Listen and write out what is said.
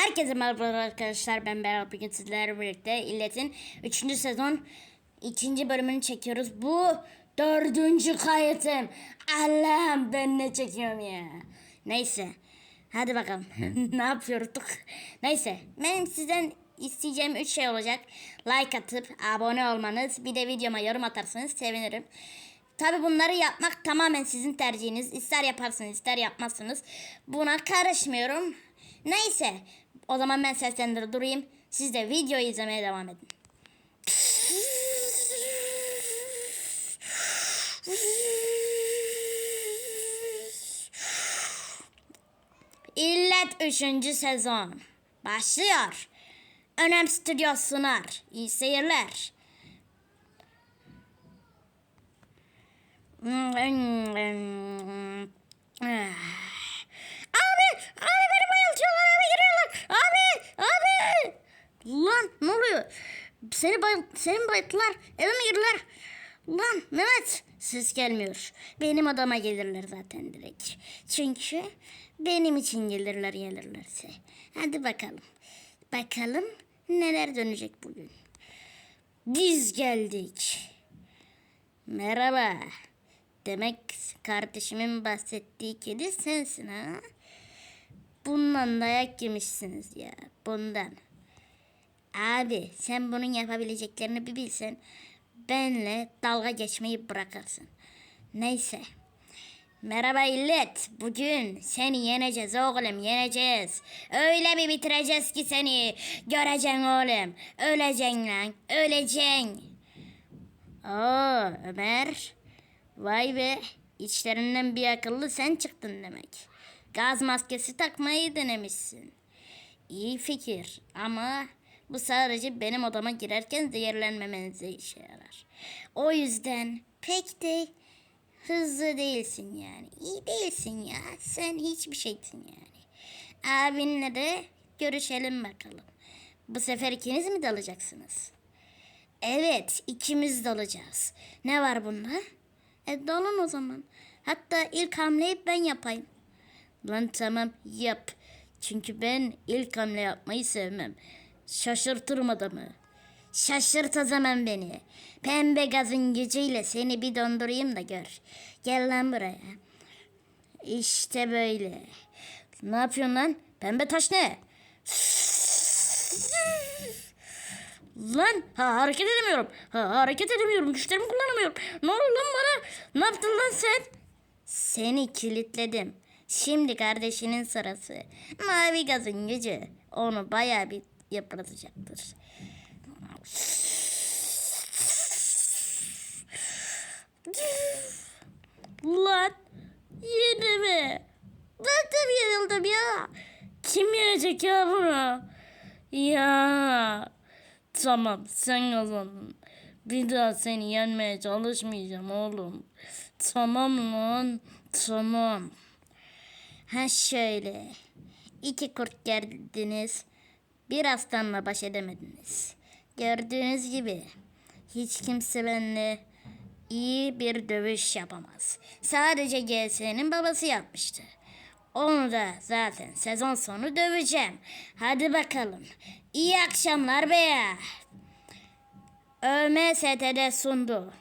Herkese merhaba arkadaşlar ben Berat bugün sizlerle birlikte İllet'in 3. sezon 2. bölümünü çekiyoruz. Bu dördüncü kayıtım. Allah'ım ben ne çekiyorum ya. Neyse hadi bakalım ne yapıyorduk. Neyse benim sizden isteyeceğim 3 şey olacak. Like atıp abone olmanız bir de videoma yorum atarsanız sevinirim. Tabi bunları yapmak tamamen sizin tercihiniz. İster yaparsınız ister yapmazsınız. Buna karışmıyorum. Neyse o zaman ben seslendir durayım. Siz de videoyu izlemeye devam edin. İllet 3. sezon başlıyor. Önem Stüdyo sunar. İyi seyirler. Abi, abi beni bayıltıyorlar, eve giriyorlar. Abi, abi. Lan ne oluyor? Seni bay seni mi bayılttılar? Eve mi girdiler? Lan Mehmet ses gelmiyor. Benim odama gelirler zaten direkt. Çünkü benim için gelirler gelirlerse. Hadi bakalım. Bakalım neler dönecek bugün. Biz geldik. Merhaba. Demek kardeşimin bahsettiği kedi sensin ha? Bundan dayak yemişsiniz ya. Bundan. Abi sen bunun yapabileceklerini bir bilsen benle dalga geçmeyi bırakırsın. Neyse. Merhaba illet. Bugün seni yeneceğiz oğlum yeneceğiz. Öyle bir bitireceğiz ki seni. Göreceksin oğlum. Öleceksin lan. Öleceksin. Oo Ömer. Vay be. İçlerinden bir akıllı sen çıktın demek. Gaz maskesi takmayı denemişsin. İyi fikir ama bu sadece benim odama girerken zehirlenmemenize işe yarar. O yüzden pek de hızlı değilsin yani. İyi değilsin ya. Sen hiçbir şeysin yani. Abinle de görüşelim bakalım. Bu sefer ikiniz mi dalacaksınız? Evet, ikimiz dalacağız. Ne var bunda? E dalın o zaman. Hatta ilk hamleyi ben yapayım. Lan tamam yap. Çünkü ben ilk hamle yapmayı sevmem. Şaşırtırım adamı. Şaşırt o zaman beni. Pembe gazın gücüyle seni bir dondurayım da gör. Gel lan buraya. İşte böyle. Ne yapıyorsun lan? Pembe taş ne? Lan ha, hareket edemiyorum. Ha, hareket edemiyorum. Güçlerimi kullanamıyorum. Ne oldu lan bana? Ne yaptın lan sen? Seni kilitledim. Şimdi kardeşinin sırası. Mavi gazın gücü onu bayağı bir yıpratacaktır. Lan yine mi? Ben de mi yenildim ya? Kim yenecek ya bunu? Ya tamam sen kazandın. Bir daha seni yenmeye çalışmayacağım oğlum. Tamam lan tamam. Ha şöyle. İki kurt geldiniz. Bir aslanla baş edemediniz. Gördüğünüz gibi hiç kimse benimle iyi bir dövüş yapamaz. Sadece GS'nin babası yapmıştı. Onu da zaten sezon sonu döveceğim. Hadi bakalım. İyi akşamlar be. ÖMST'de sundu.